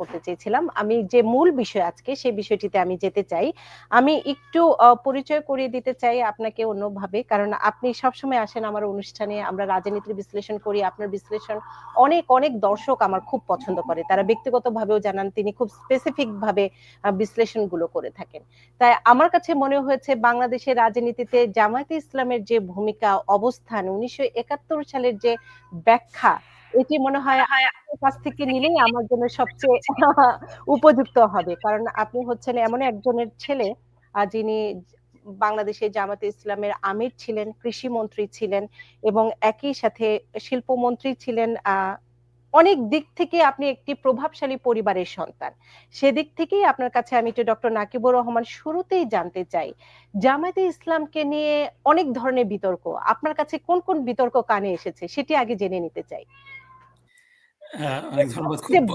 করতে চেয়েছিলাম। আমি যে মূল বিষয় আজকে সেই বিষয়টিতে আমি যেতে চাই। আমি একটু পরিচয় করিয়ে দিতে চাই আপনাকে অন্যভাবে, কারণ আপনি সবসময় আসেন আমার অনুষ্ঠানে, আমরা রাজনীতির বিশ্লেষণ করি, আপনার বিশ্লেষণ অনেক অনেক দর্শক আমার খুব পছন্দ করে। তারা ব্যক্তিগতভাবেও জানান, তিনি খুব স্পেসিফিক ভাবে বিশ্লেষণগুলো করে থাকেন। তাই আমার কাছে মনে হয়েছে, বাংলাদেশের রাজনীতিতে জামায়াতে ইসলামের যে ভূমিকা, অবস্থান, উনিশশো একাত্তর সালের যে ব্যাখ্যা এটি মনে হয় কাছ থেকে নিলেই আমার জন্য সবচেয়ে উপযুক্ত হবে। কারণ আপনি হচ্ছেন এমন একজনের ছেলে যিনি বাংলাদেশের জামাতে ইসলামের আমির ছিলেন কৃষি মন্ত্রী ছিলেন এবং একই সাথে শিল্পমন্ত্রী ছিলেন অনেক দিক থেকে আপনি একটি প্রভাবশালী পরিবারের সন্তান। সেদিক থেকেই আপনার কাছে আমি একটু ডক্টর নাকিবুর রহমান শুরুতেই জানতে চাই জামায়াতে ইসলামকে নিয়ে অনেক ধরনের বিতর্ক, আপনার কাছে কোন কোন বিতর্ক কানে এসেছে সেটি আগে জেনে নিতে চাই।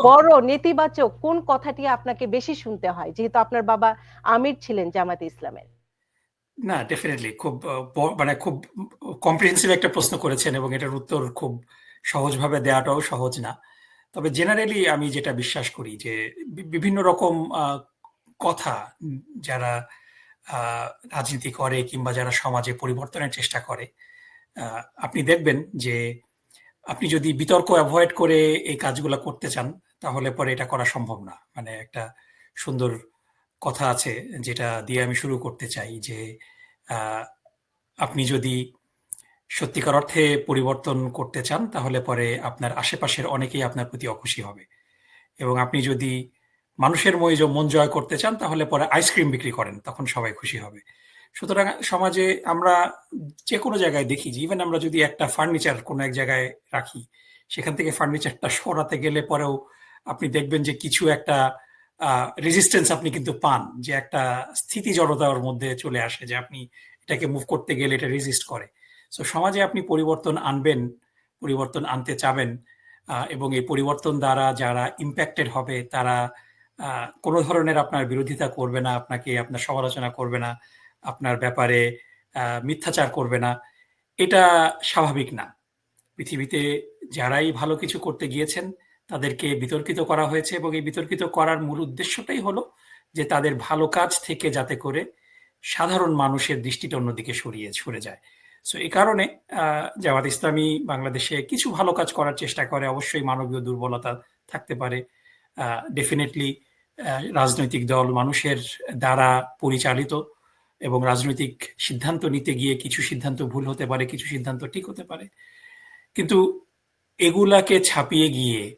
বড় নেতিবাচক কোন কথাটি আপনাকে বেশি শুনতে হয়? যেহেতু আপনার বাবা আমির ছিলেন জামাতে ইসলামের। না ডেফিনেটলি খুব মানে খুব কম্প্রিহেন্সিভ একটা প্রশ্ন করেছেন এবং এটার উত্তর খুব সহজভাবে দেওয়াটাও সহজ না। তবে জেনারেলি আমি যেটা বিশ্বাস করি যে বিভিন্ন রকম কথা যারা রাজনীতি করে কিংবা যারা সমাজে পরিবর্তনের চেষ্টা করে আপনি দেখবেন যে আপনি যদি বিতর্ক অ্যাভয়েড করে এই কাজগুলো করতে চান, তাহলে পরে এটা করা সম্ভব না। মানে একটা সুন্দর কথা আছে যেটা দিয়ে আমি শুরু করতে চাই যে আপনি যদি সত্যিকার অর্থে পরিবর্তন করতে চান, তাহলে পরে আপনার আশেপাশের অনেকেই আপনার প্রতি অখুশি হবে। এবং আপনি যদি মানুষের মন জয় করতে চান, তাহলে পরে আইসক্রিম বিক্রি করেন, তখন সবাই খুশি হবে। সুতরাং সমাজে আমরা যে কোনো জায়গায় দেখি যে ইভেন আমরা যদি একটা ফার্নিচার কোনো এক জায়গায় রাখি, সেখান থেকে ফার্নিচারটা সরাতে গেলে পরেও আপনি দেখবেন যে কিছু একটা রেজিস্ট্যান্স আপনি কিন্তু পান, যে একটা স্থিতি জড়তার মধ্যে চলে আসে যে আপনি এটাকে মুভ করতে গেলে এটা রেজিস্ট করে। সো সমাজে আপনি পরিবর্তন আনবেন, পরিবর্তন আনতে চাবেন এবং এই পরিবর্তন দ্বারা যারা ইম্প্যাক্টেড হবে, তারা কোনো ধরনের আপনার বিরোধিতা করবে না, আপনাকে আপনার সমালোচনা করবে না আপনার ব্যাপারে মিথ্যাচার করবে না। এটা স্বাভাবিক না। পৃথিবীতে যারাই ভালো কিছু করতে গিয়েছেন, তাদেরকে বিতর্কিত করা হয়েছে এবং এই বিতর্কিত করার মূল উদ্দেশ্যটাই হলো যে তাদের ভালো কাজ থেকে যাতে করে সাধারণ মানুষের দৃষ্টিটা অন্যদিকে সরিয়ে, সরে যায়। সো এই কারণে জামাত ইসলামী বাংলাদেশে কিছু ভালো কাজ করার চেষ্টা করে। অবশ্যই মানবীয় দুর্বলতা থাকতে পারে। ডেফিনেটলি রাজনৈতিক দল মানুষের দ্বারা পরিচালিত এবং রাজনৈতিক সিদ্ধান্ত নিতে গিয়ে কিছু সিদ্ধান্ত ভুল হতে পারে কিছু সিদ্ধান্ত ঠিক হতে পারে। কিন্তু এগুলাকে ছাপিয়ে গিয়ে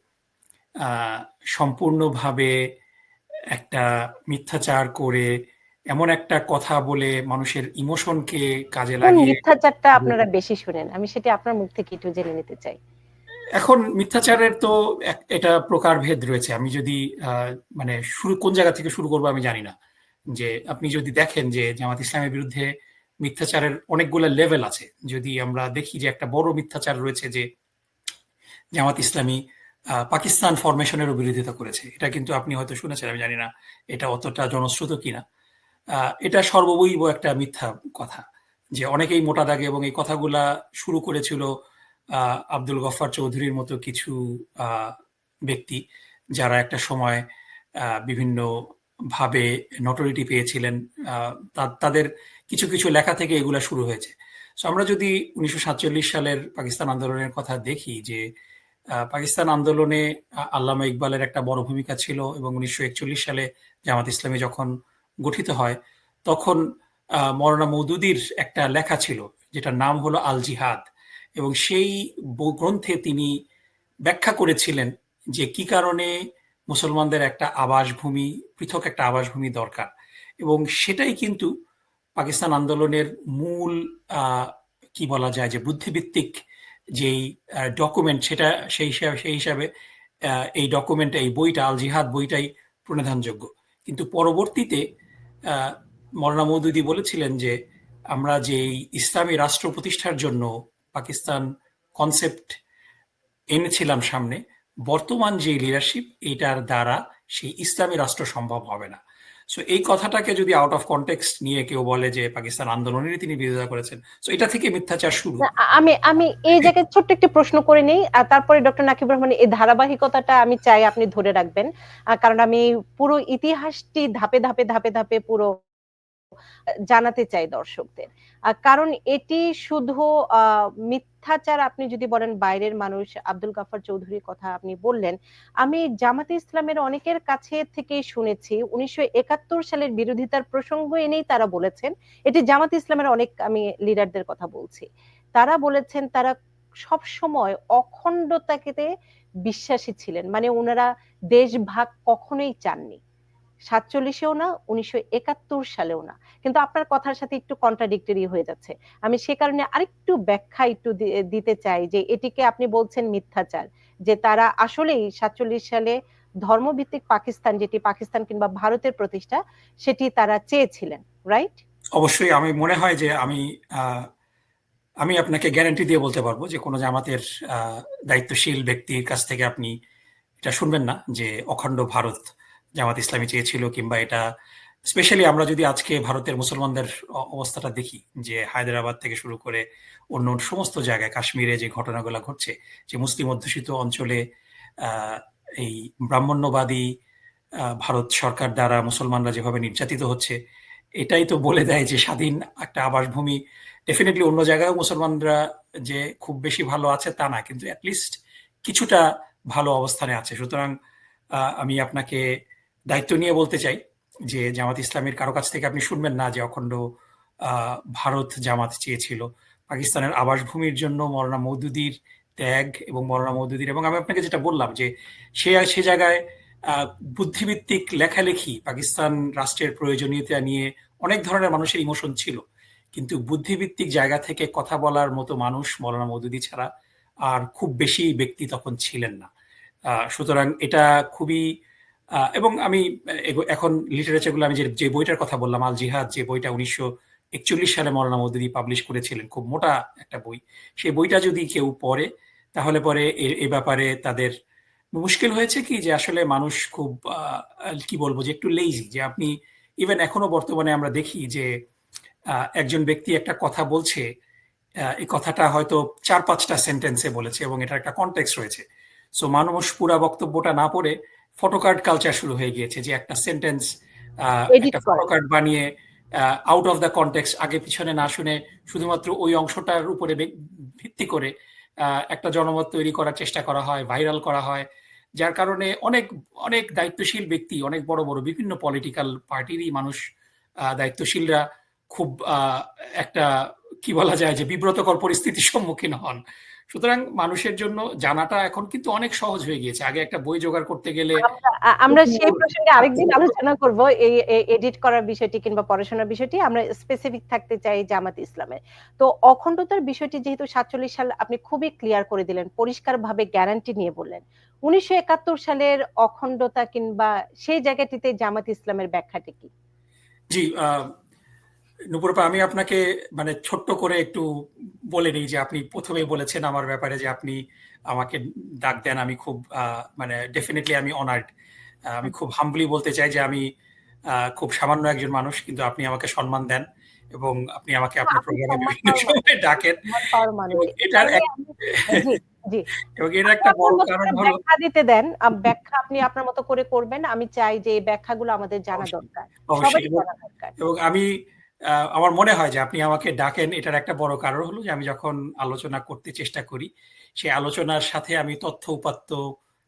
সম্পূর্ণভাবে একটা মিথ্যাচার করে এমন একটা কথা বলে মানুষের ইমোশনকে কাজে লাগিয়ে মিথ্যাচারটা আপনারা বেশি শুনেন। আমি সেটা আপনার মুখ থেকে একটু জেনে নিতে চাই। এখন মিথ্যাচারের তো এটা প্রকারভেদ রয়েছে। আমি যদি মানে শুরু কোন জায়গা থেকে শুরু করব আমি জানি না। যে আপনি যদি দেখেন যে জামাত ইসলামের বিরুদ্ধে মিথ্যাচারের অনেকগুলো লেভেল আছে, যদি আমরা দেখি যে একটা বড় মিথ্যাচার রয়েছে যে জামাত ইসলামী পাকিস্তান ফরমেশনেরও বিরোধিতা করেছে, এটা কিন্তু আপনি হয়তো শুনেছেন, আমি জানি না এটা অতটা জনশ্রুত কিনা। এটা সর্ববৈব একটা মিথ্যা কথা যে অনেকেই মোটা দাগে এবং এই কথাগুলা শুরু করেছিল আব্দুল গফার চৌধুরীর মতো কিছু ব্যক্তি যারা একটা সময় বিভিন্ন ভাবে নটোরিটি পেয়েছিলেন তাদের কিছু কিছু লেখা থেকে এগুলা শুরু হয়েছে। সো আমরা যদি উনিশশো সাতচল্লিশ সালের পাকিস্তান আন্দোলনের কথা দেখি যে পাকিস্তান আন্দোলনে আল্লামা ইকবালের একটা বড় ভূমিকা ছিল এবং উনিশশো একচল্লিশ সালে জামাত ইসলামী যখন গঠিত হয়, তখন মরনা মৌদুদির একটা লেখা ছিল যেটার নাম হলো আল জিহাদ। এবং সেই গ্রন্থে তিনি ব্যাখ্যা করেছিলেন যে কি কারণে মুসলমানদের একটা আবাসভূমি, পৃথক একটা আবাসভূমি দরকার। এবং সেটাই কিন্তু পাকিস্তান আন্দোলনের মূল কি বলা যায় যে বুদ্ধিভিত্তিক যেই ডকুমেন্ট সেটা সেই হিসাবে সেই হিসাবে এই ডকুমেন্ট এই বইটা, আল জিহাদ বইটাই প্রণিধানযোগ্য। কিন্তু পরবর্তীতে মরনা মৌদুদি বলেছিলেন যে আমরা যে ইসলামী রাষ্ট্র প্রতিষ্ঠার জন্য পাকিস্তান কনসেপ্ট এনেছিলাম সামনে বর্তমান যে লিডারশিপ এটার দ্বারা সেই ইসলামী রাষ্ট্র সম্ভব হবে না। সো এই কথাটাকে যদি আউট অফ কনটেক্সট নিয়ে কেউ বলে যে পাকিস্তান আন্দোলনেরই তিনি বিরোধিতা করেছেন সো এটা থেকে মিথ্যাচার শুরু। আমি আমি এই জায়গায় ছোট্ট একটি প্রশ্ন করে নেই আর তারপরে ডক্টর নাকিব রহমান এই ধারাবাহিকতাটা আমি চাই আপনি ধরে রাখবেন। কারণ আমি পুরো ইতিহাসটি ধাপে ধাপে ধাপে ধাপে পুরো জানাতে চাই দর্শকদের। কারণ এটি শুধু মিথ্যাচার আপনি যদি বলেন, বাইরের মানুষ, আব্দুল গাফার চৌধুরীর কথা আপনি বললেন, আমি জামাতে ইসলামের অনেকের কাছে থেকেই শুনেছি, উনিশশো একাত্তর সালের বিরোধিতার প্রসঙ্গ এনেই তারা বলেছেন, এটি জামাত ইসলামের অনেক, আমি লিডারদের কথা বলছি, তারা বলেছেন তারা সব সময় অখণ্ডতাকে বিশ্বাসী ছিলেন মানে ওনারা দেশ ভাগ কখনোই চাননি। সাতচল্লিশেও না, উনিশশো একাত্তর সালেও না। কিন্তু আপনার কথার সাথে একটু কন্ট্রাডিক্টরি হয়ে যাচ্ছে। আমি সে কারণে আরেকটু ব্যাখ্যা একটু দিতে চাই যে এটিকে আপনি বলছেন মিথ্যাচার, যে তারা আসলেই সাতচল্লিশ সালে ধর্মভিত্তিক পাকিস্তান, যেটি পাকিস্তান কিংবা ভারতের প্রতিষ্ঠা, সেটি তারা চেয়েছিলেন রাইট অবশ্যই আমি মনে হয় যে আমি আমি আপনাকে গ্যারান্টি দিয়ে বলতে পারব যে কোনো জামাতের দায়িত্বশীল ব্যক্তির কাছ থেকে আপনি এটা শুনবেন না যে অখণ্ড ভারত জামাত ইসলামী চেয়েছিল কিংবা এটা স্পেশালি আমরা যদি আজকে ভারতের মুসলমানদের অবস্থাটা দেখি, যে হায়দ্রাবাদ থেকে শুরু করে অন্য সমস্ত জায়গায় কাশ্মীরে যে ঘটনাগুলো ঘটছে, যে মুসলিম অধ্যুষিত অঞ্চলে এই ব্রাহ্মণ্যবাদী ভারত সরকার দ্বারা মুসলমানরা যেভাবে নির্যাতিত হচ্ছে, এটাই তো বলে দেয় যে স্বাধীন একটা আবাসভূমি ডেফিনেটলি অন্য জায়গায় মুসলমানরা যে খুব বেশি ভালো আছে তা না, কিন্তু অ্যাটলিস্ট কিছুটা ভালো অবস্থানে আছে। সুতরাং আমি আপনাকে দায়িত্ব নিয়ে বলতে চাই যে জামাত ইসলামের কারও কাছ থেকে আপনি শুনবেন না যে অখণ্ড ভারত জামাত চেয়েছিল। পাকিস্তানের আবাসভূমির জন্য মৌলানা মৌদুদির ত্যাগ এবং মৌলানা মৌদুদির এবং আমি আপনাকে যেটা বললাম যে সে সে জায়গায় বুদ্ধিভিত্তিক লেখালেখি পাকিস্তান রাষ্ট্রের প্রয়োজনীয়তা নিয়ে অনেক ধরনের মানুষের ইমোশন ছিল। কিন্তু বুদ্ধিভিত্তিক জায়গা থেকে কথা বলার মতো মানুষ মৌলানা মৌদুদি ছাড়া আর খুব বেশি ব্যক্তি তখন ছিলেন না। সুতরাং এটা খুবই এবং আমি এখন লিটারেচারগুলো আমি যে বইটার কথা বললাম, আল জিহাদ যে বইটা উনিশশো একচল্লিশ সালে মৌলানা মৌদুদি পাবলিশ করেছিলেন, খুব মোটা একটা বই। সেই বইটা যদি কেউ পড়ে, তাহলে পরে এ- ব্যাপারে তাদের মুশকিল হয়েছে কি যে আসলে মানুষ খুব কি বলব যে একটু লেজি যে আপনি ইভেন এখনও বর্তমানে আমরা দেখি যে একজন ব্যক্তি একটা কথা বলছে এই কথাটা হয়তো চার পাঁচটা সেন্টেন্সে বলেছে এবং এটা একটা কনটেক্সট রয়েছে। সো মানুষ পুরা বক্তব্যটা না পড়ে ফটোকার্ড কালচার শুরু হয়ে গিয়েছে যে একটা সেন্টেন্স একটা ফটোকার্ড বানিয়ে আউট অফ দ্য কনটেক্সট আগে পিছনে না শুনে শুধুমাত্র ওই অংশটার উপরে ভিত্তি করে একটা জনমত তৈরি করার চেষ্টা করা হয় ভাইরাল করা হয়। যার কারণে অনেক অনেক দায়িত্বশীল ব্যক্তি অনেক বড় বড় বিভিন্ন পলিটিক্যাল পার্টিরই মানুষ দায়িত্বশীলরা খুব আহ, একটা কি বলা যায় যে বিব্রতকর পরিস্থিতির সম্মুখীন হন। সুতরাং মানুষের জন্য জানাটা এখন কিন্তু অনেক সহজ হয়ে গিয়েছে। আগে একটা বই জোগাড় করতে গেলে আমরা সেই প্রসঙ্গে আরেকদিন আলোচনা করব এই এডিট করার বিষয়টি কিংবা পড়াশোনার বিষয়টি। আমরা স্পেসিফিক থাকতে চাই জামাত ইসলামের। তো অখণ্ডতার বিষয়টি যেহেতু সাতচল্লিশ সাল আপনি খুবই ক্লিয়ার করে দিলেন পরিষ্কারভাবে গ্যারান্টি নিয়ে বললেন। উনিশশো একাত্তর সালের অখণ্ডতা কিংবা সেই জায়গাটিতে জামাত ইসলামের ব্যাখ্যাটি কি? জি আহ, নুপুরপা আমি আপনাকে মানে ছোট্ট করে একটু বলে নিই যে আপনি প্রথমেই বলেছেন আমার ব্যাপারে যে আপনি আমাকে ডাক দেন। আমি খুব মানে ডেফিনেটলি আমি অনার্ড আমি খুব হাম্বলি বলতে চাই যে আমি খুব সামান্য একজন মানুষ কিন্তু আপনি আমাকে সম্মান দেন এবং আপনি আমাকে আপনার প্রোগ্রামে বিভিন্ন সময় ডাকেন। এটার জি জি। এবং এর একটা বড় কারণ হলো ব্যাখ্যা দিতে দেন। ব্যাখ্যা আপনি আপনার মতো করে করবেন। আমি চাই যে এই ব্যাখ্যাগুলো আমাদের জানা দরকার। এবং আমি আমার মনে হয় যে আপনি আমাকে ডাকেন, এটার একটা বড় কারণ হলো যে আমি যখন আলোচনা করতে চেষ্টা করি, সেই আলোচনার সাথে আমি তথ্য উপাত্ত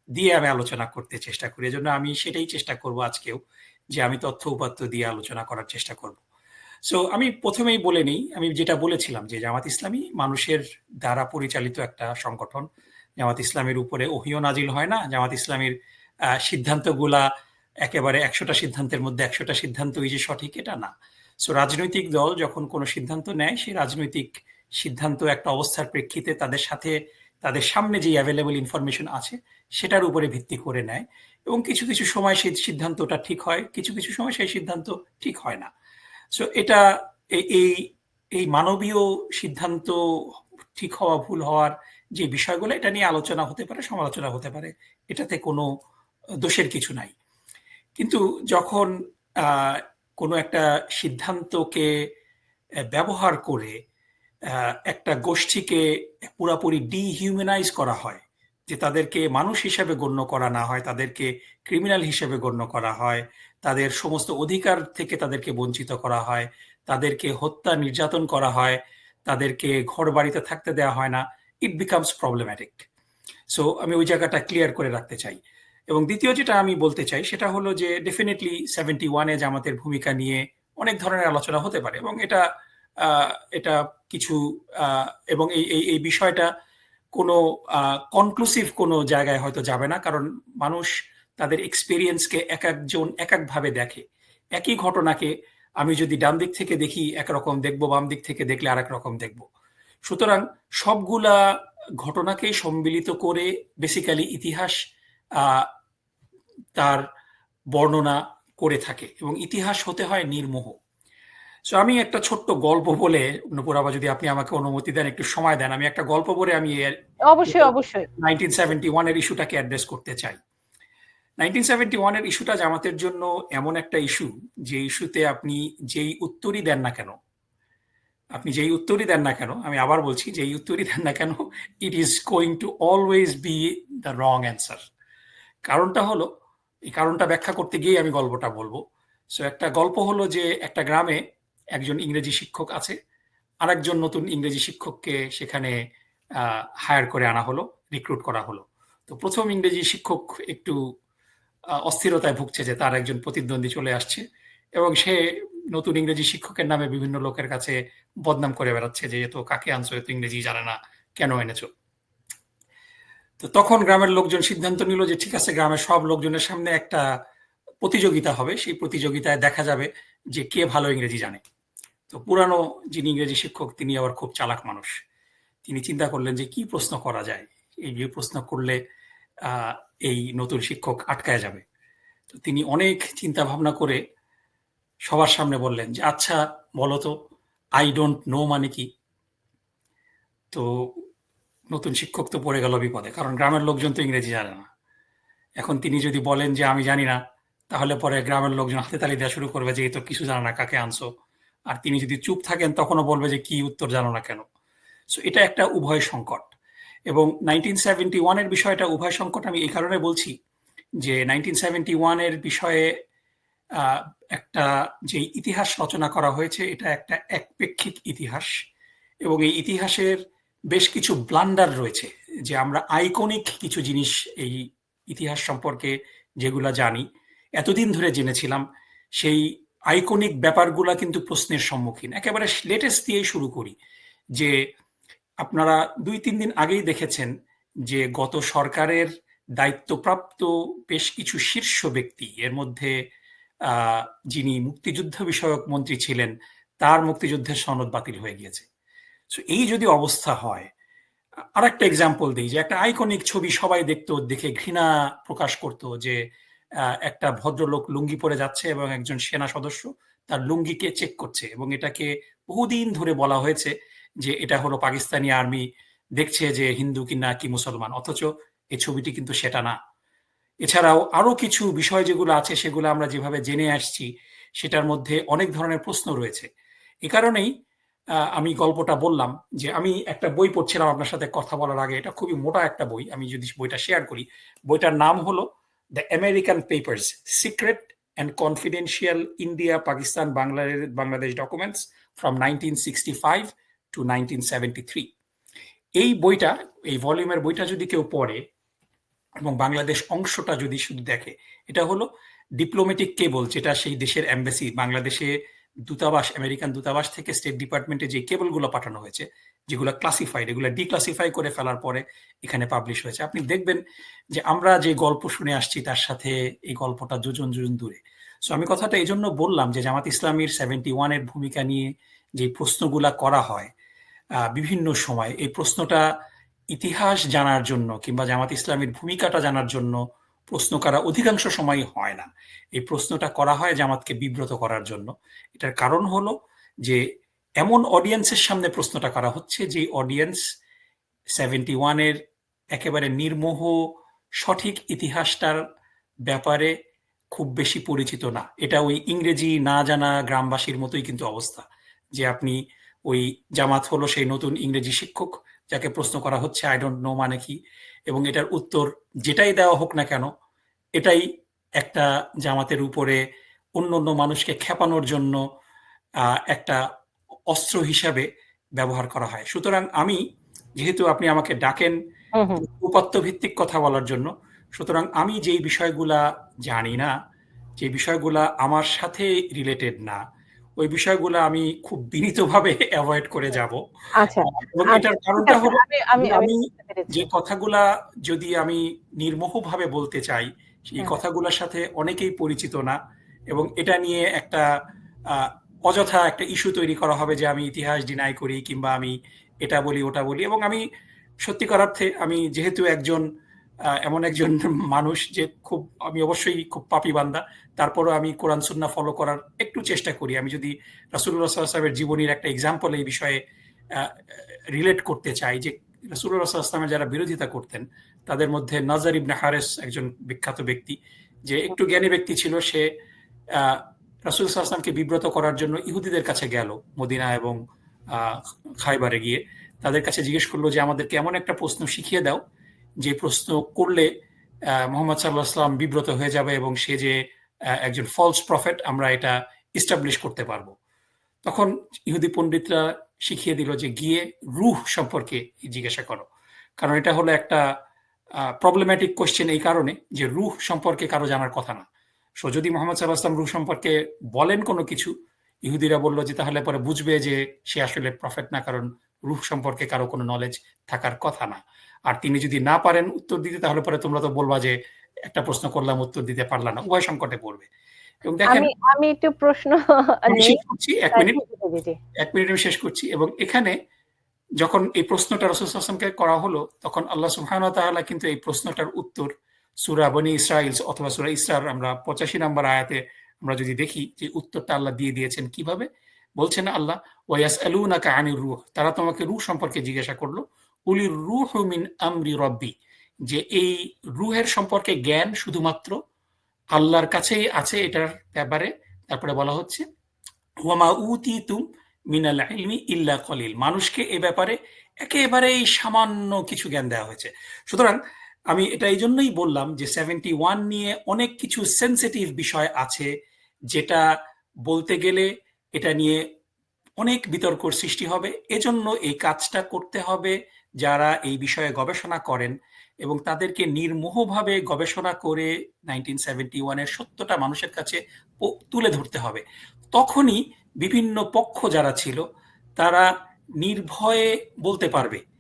দিয়ে আমি আলোচনা করতে চেষ্টা করি। এজন্য আমি সেটাই চেষ্টা করব আজকেও যে আমি তথ্য উপাত্ত দিয়ে আলোচনা করার চেষ্টা করব। সো আমি প্রথমেই বলে নিই, আমি যেটা বলেছিলাম যে জামাত ইসলামী মানুষের দ্বারা পরিচালিত একটা সংগঠন। জামাত ইসলামের উপরে ওহিও নাজিল হয় না, জামাত ইসলামীর সিদ্ধান্তগুলা একেবারে একশোটা সিদ্ধান্তের মধ্যে একশোটা সিদ্ধান্তই যে সঠিক, এটা না। সো রাজনৈতিক দল যখন কোনো সিদ্ধান্ত নেয়, সেই রাজনৈতিক সিদ্ধান্ত একটা অবস্থার প্রেক্ষিতে তাদের সাথে, তাদের সামনে যে অ্যাভেলেবল ইনফরমেশন আছে, সেটার উপরে ভিত্তি করে নেয় এবং কিছু কিছু সময় সেই সিদ্ধান্তটা ঠিক হয়, কিছু কিছু সময় সেই সিদ্ধান্ত ঠিক হয় না। সো এটা এই- এই মানবীয় সিদ্ধান্ত ঠিক হওয়া, ভুল হওয়ার যে বিষয়গুলো, এটা নিয়ে আলোচনা হতে পারে, সমালোচনা হতে পারে, এটাতে কোনো দোষের কিছু নাই। কিন্তু যখন কোনো একটা সিদ্ধান্তকে ব্যবহার করে একটা গোষ্ঠীকে পুরাপুরি ডিহিউম্যানাইজ করা হয়। যে তাদেরকে মানুষ হিসেবে গণ্য করা না হয়, তাদেরকে ক্রিমিনাল হিসেবে গণ্য করা হয়, তাদের সমস্ত অধিকার থেকে তাদেরকে বঞ্চিত করা হয়, তাদেরকে হত্যা নির্যাতন করা হয়, তাদেরকে ঘর বাড়িতে থাকতে দেওয়া হয় না। ইট বিকামস প্রবলেম্যাটিক সো আমি ওই জায়গাটা ক্লিয়ার করে রাখতে চাই। এবং দ্বিতীয় যেটা আমি বলতে চাই, সেটা হলো যে ডেফিনেটলি সেভেন্টি ওয়ানে জামাতের ভূমিকা নিয়ে অনেক ধরনের আলোচনা হতে পারে এবং এটা এটা কিছু এবং এই এই বিষয়টা কোনো কনক্লুসিভ কোনো জায়গায় হয়তো যাবে না। কারণ মানুষ তাদের এক্সপিরিয়েন্সকে এক একজন এক একভাবে দেখে। একই ঘটনাকে আমি যদি ডান দিক থেকে দেখি, একরকম দেখব, বাম দিক থেকে দেখলে আরেক রকম দেখব। সুতরাং সবগুলা ঘটনাকেই সম্মিলিত করে বেসিক্যালি ইতিহাস তার বর্ণনা করে থাকে এবং ইতিহাস হতে হয় নির্মোহ। সো আমি একটা ছোট্ট গল্প বলে নুপুরাবা যদি আপনি আমাকে অনুমতি দেন একটু সময় দেন। আমি একটা গল্প বলে আমি অবশ্যই অবশ্যই। নাইনটিন সেভেন্টি ওয়ানের ইস্যুটাকে অ্যাড্রেস করতে চাই। নাইনটিন সেভেন্টি ওয়ানের ইস্যুটা জামাতের জন্য এমন একটা ইস্যু যে ইস্যুতে আপনি যেই উত্তরই দেন না কেন আপনি যেই উত্তরই দেন না কেন আমি আবার বলছি যেই উত্তরই দেন না কেন it is going to always be the wrong answer কারণটা হলো, এই কারণটা ব্যাখ্যা করতে গিয়ে আমি গল্পটা বলব। সো একটা গল্প হলো যে, একটা গ্রামে একজন ইংরেজি শিক্ষক আছে, আরেকজন নতুন ইংরেজি শিক্ষককে সেখানে হায়ার করে আনা হলো রিক্রুট করা হলো। তো প্রথম ইংরেজি শিক্ষক একটু অস্থিরতায় ভুগছে যে, তার একজন প্রতিদ্বন্দ্বী চলে আসছে এবং সে নতুন ইংরেজি শিক্ষকের নামে বিভিন্ন লোকের কাছে বদনাম করে বেড়াচ্ছে যে তো কাকে আনছো? এত ইংরেজি জানে না। কেন এনেছো? তো তখন গ্রামের লোকজন সিদ্ধান্ত নিল যে ঠিক আছে, গ্রামের সব লোকজনের সামনে একটা প্রতিযোগিতা হবে। সেই প্রতিযোগিতায় দেখা যাবে যে কে ভালো ইংরেজি জানে। তো পুরানো যিনি ইংরেজি শিক্ষক, তিনি আবার খুব চালাক মানুষ। তিনি চিন্তা করলেন যে কি প্রশ্ন করা যায়? এই যে প্রশ্ন করলে এই নতুন শিক্ষক আটকায় যাবে। তো তিনি অনেক চিন্তা ভাবনা করে সবার সামনে বললেন যে আচ্ছা বলো তো আই ডোন্ট নো মানে কি? তো নতুন শিক্ষক তো পড়ে গেল বিপদে, কারণ গ্রামের লোকজন তো ইংরেজি জানে না। এখন তিনি যদি বলেন যে আমি জানি না, তাহলে পরে গ্রামের লোকজন হাতে তালি দেওয়া শুরু করবে যে এই তো কিছু জানে না, কাকে আনছো? আর তিনি যদি চুপ থাকেন, তখনও বলবে যে কি উত্তর জানো না কেন? সো এটা একটা উভয় সংকট। এবং নাইনটিন সেভেন্টি ওয়ানের বিষয়টা, উভয় সংকট আমি এই কারণে বলছি যে নাইনটিন সেভেন্টি ওয়ানের বিষয়ে একটা যে ইতিহাস রচনা করা হয়েছে, এটা একটা একপেক্ষিক ইতিহাস। এবং এই ইতিহাসের বেশ কিছু ব্লান্ডার রয়েছে, যে আমরা আইকনিক কিছু জিনিস এই ইতিহাস সম্পর্কে যেগুলা জানি। এতদিন ধরে জেনেছিলাম, সেই আইকনিক ব্যাপারগুলা কিন্তু প্রশ্নের সম্মুখীন। একেবারে লেটেস্ট দিয়েই শুরু করি, যে আপনারা দুই তিন দিন আগেই দেখেছেন যে গত সরকারের দায়িত্বপ্রাপ্ত বেশ কিছু শীর্ষ ব্যক্তি, এর মধ্যে যিনি মুক্তিযুদ্ধ বিষয়ক মন্ত্রী ছিলেন, তার মুক্তিযুদ্ধের সনদ বাতিল হয়ে গিয়েছে। সো এই যদি অবস্থা হয় আর একটা এক্সাম্পল দিই যে একটা আইকনিক ছবি সবাই দেখতো, দেখে ঘৃণা প্রকাশ করতো যে একটা ভদ্রলোক লুঙ্গি পরে যাচ্ছে এবং একজন সেনা সদস্য তার লুঙ্গিকে চেক করছে এবং এটাকে বহুদিন ধরে বলা হয়েছে যে এটা হলো পাকিস্তানি আর্মি দেখছে যে হিন্দু কি না কি মুসলমান, অথচ এই ছবিটি কিন্তু সেটা না। এছাড়াও আরও কিছু বিষয় যেগুলো আছে সেগুলো আমরা যেভাবে জেনে আসছি, সেটার মধ্যে অনেক ধরনের প্রশ্ন রয়েছে। এ কারণেই আমি গল্পটা বললাম যে আমি একটা বই পড়ছিলাম আপনার সাথে কথা বলার আগে। এটা খুবই মোটা একটা বই। আমি যদি বইটা শেয়ার করি, বইটার নাম হলো the American papers secret and confidential India Pakistan Bangladesh Bangladesh documents from nineteen sixty five to nineteen seventy three এই বইটা, এই ভলিউমের বইটা যদি কেউ পড়ে এবং বাংলাদেশ অংশটা যদি শুধু দেখে, এটা হলো ডিপ্লোমেটিক কেবল যেটা সেই দেশের অ্যাম্বাসি বাংলাদেশে দূতাবাস, আমেরিকান দূতাবাস থেকে স্টেট ডিপার্টমেন্টে যে কেবলগুলো পাঠানো হয়েছে, যেগুলো ক্লাসিফাইড এগুলো ডিক্লাসিফাই করে ফেলার পরে এখানে পাবলিশ হয়েছে। আপনি দেখবেন যে আমরা যে গল্প শুনে আসছি, তার সাথে এই গল্পটা যোজন যোজন দূরে। সো আমি কথাটা এই জন্য বললাম যে জামাত ইসলামীর সেভেন্টি ওয়ানের ভূমিকা নিয়ে যে প্রশ্নগুলা করা হয় বিভিন্ন সময়, এই প্রশ্নটা ইতিহাস জানার জন্য কিংবা জামাত ইসলামের ভূমিকাটা জানার জন্য প্রশ্ন করা অধিকাংশ সময় হয় না। এই প্রশ্নটা করা হয় জামাতকে বিব্রত করার জন্য। এটার কারণ হলো যে, এমন অডিয়েন্সের সামনে প্রশ্নটা করা হচ্ছে যে অডিয়েন্স সেভেন্টি ওয়ানের একেবারে নির্মোহ, সঠিক ইতিহাসটার ব্যাপারে খুব বেশি পরিচিত না। এটা ওই ইংরেজি না জানা গ্রামবাসীর মতোই কিন্তু অবস্থা যে, আপনি ওই জামাত হলো সেই নতুন ইংরেজি শিক্ষক যাকে প্রশ্ন করা হচ্ছে আই ডোন্ট নো মানে কি? এবং এটার উত্তর যেটাই দেওয়া হোক না কেন এটাই একটা জামাতের উপরে অন্য অন্য মানুষকে খেপানোর জন্য একটা অস্ত্র হিসাবে ব্যবহার করা হয়। সুতরাং আমি যেহেতু আপনি আমাকে ডাকেন উপাত্ত ভিত্তিক কথা বলার জন্য সুতরাং আমি যেই বিষয়গুলা জানি না যে বিষয়গুলা আমার সাথে রিলেটেড না ওই বিষয়গুলো আমি খুব বিনীতভাবে অ্যাভয়েড করে যাব। আচ্ছা। এবং আচ্ছা, এটার কারণটা হলো আমি যে কথাগুলা যদি আমি নির্মোহভাবে বলতে চাই সেই কথাগুলোর সাথে অনেকেই পরিচিত না এবং এটা নিয়ে একটা আহ, অযথা একটা ইস্যু তৈরি করা হবে যে আমি ইতিহাস ডিনাই করি কিংবা আমি এটা বলি ওটা বলি এবং আমি সত্যিকার অর্থে আমি যেহেতু একজন এমন একজন মানুষ যে খুব, আমি অবশ্যই খুব পাপি বান্দা। তারপরও আমি কোরআন সুন্না ফলো করার একটু চেষ্টা করি। আমি যদি রাসুল্লাহ সাল্লামের জীবনীর একটা এক্সাম্পল এই বিষয়ে রিলেট করতে চাই যে রাসুল্লাহ সাল্লামের যারা বিরোধিতা করতেন, তাদের মধ্যে নাজার ইবনে হারেস একজন বিখ্যাত ব্যক্তি, যে একটু জ্ঞানী ব্যক্তি ছিল, সে রাসুল সাল্লামকে বিব্রত করার জন্য ইহুদিদের কাছে গেল, মদিনা এবং খাইবারে গিয়ে। তাদের কাছে জিজ্ঞেস করল যে, আমাদেরকে এমন একটা প্রশ্ন শিখিয়ে দাও যে প্রশ্ন করলে মোহাম্মদ সাল্লাহ সাল্লাম বিব্রত হয়ে যাবে এবং সে যে একজন ফলস প্রফেট আমরা এটা ইস্টাবলিশ করতে পারব। তখন ইহুদি পণ্ডিতরা শিখিয়ে দিল যে, গিয়ে রুহ সম্পর্কে জিজ্ঞাসা করো। কারণ এটা হলো একটা প্রবলেম্যাটিক কোশ্চেন এই কারণে যে, রুহ সম্পর্কে কারও জানার কথা না। সো যদি মোহাম্মদ সাল্লাহ আসলাম রুহ সম্পর্কে বলেন কোনো কিছু, ইহুদিরা বলল যে, তাহলে পরে বুঝবে যে, সে আসলে প্রফেট না, কারণ রুহ সম্পর্কে কারও কোনো নলেজ থাকার কথা না। আর তিনি যদি না পারেন উত্তর দিতে তাহলে পরে তোমরা তো বলবা যে একটা প্রশ্ন করলাম উত্তর দিতে পারলাম না। উভয় সংকটে পড়বে। এবং দেখেন আমি একটু প্রশ্ন শেষ করছি এক মিনিট। এক মিনিট আমি শেষ করছি। এবং এখানে যখন এই প্রশ্নটা রসুল করা হলো তখন আল্লাহ সুবহান তাআলা কিন্তু এই প্রশ্নটার উত্তর সুরা বনি ইসরাইল অথবা সুরা ইসরার আমরা পঁচাশি নম্বর আয়াতে আমরা যদি দেখি যে উত্তরটা আল্লাহ দিয়ে দিয়েছেন কীভাবে বলছেন আল্লাহ ওয়াস আলু না কাহানি রুহ। তারা তোমাকে রুহ সম্পর্কে জিজ্ঞাসা করল। উলির রুহ মিন আমরি রব্বি, যে এই রুহের সম্পর্কে জ্ঞান শুধুমাত্র আল্লাহর কাছেই আছে এটার ব্যাপারে। তারপরে বলা হচ্ছে ওয়ামা উতি তুম মিনাল ইলমি ইল্লা কলিল। মানুষকে এ ব্যাপারে একেবারেই সামান্য কিছু জ্ঞান দেওয়া হয়েছে। সুতরাং আমি এটা এই জন্যই বললাম যে সেভেন্টি ওয়ান নিয়ে অনেক কিছু সেন্সিটিভ বিষয় আছে, যেটা বলতে গেলে এটা নিয়ে অনেক বিতর্কর সৃষ্টি হবে। এজন্য এই কাজটা করতে হবে। যারা এই বিষয়ে গবেষণা করেন এবং তাদেরকে নির্মোহভাবে গবেষণা করে নাইনটিন সেভেন্টি ওয়ানের সত্যটা মানুষের কাছে তুলে ধরতে হবে। তখনই বিভিন্ন পক্ষ যারা ছিল, তারা নির্ভয়ে বলতে পারবে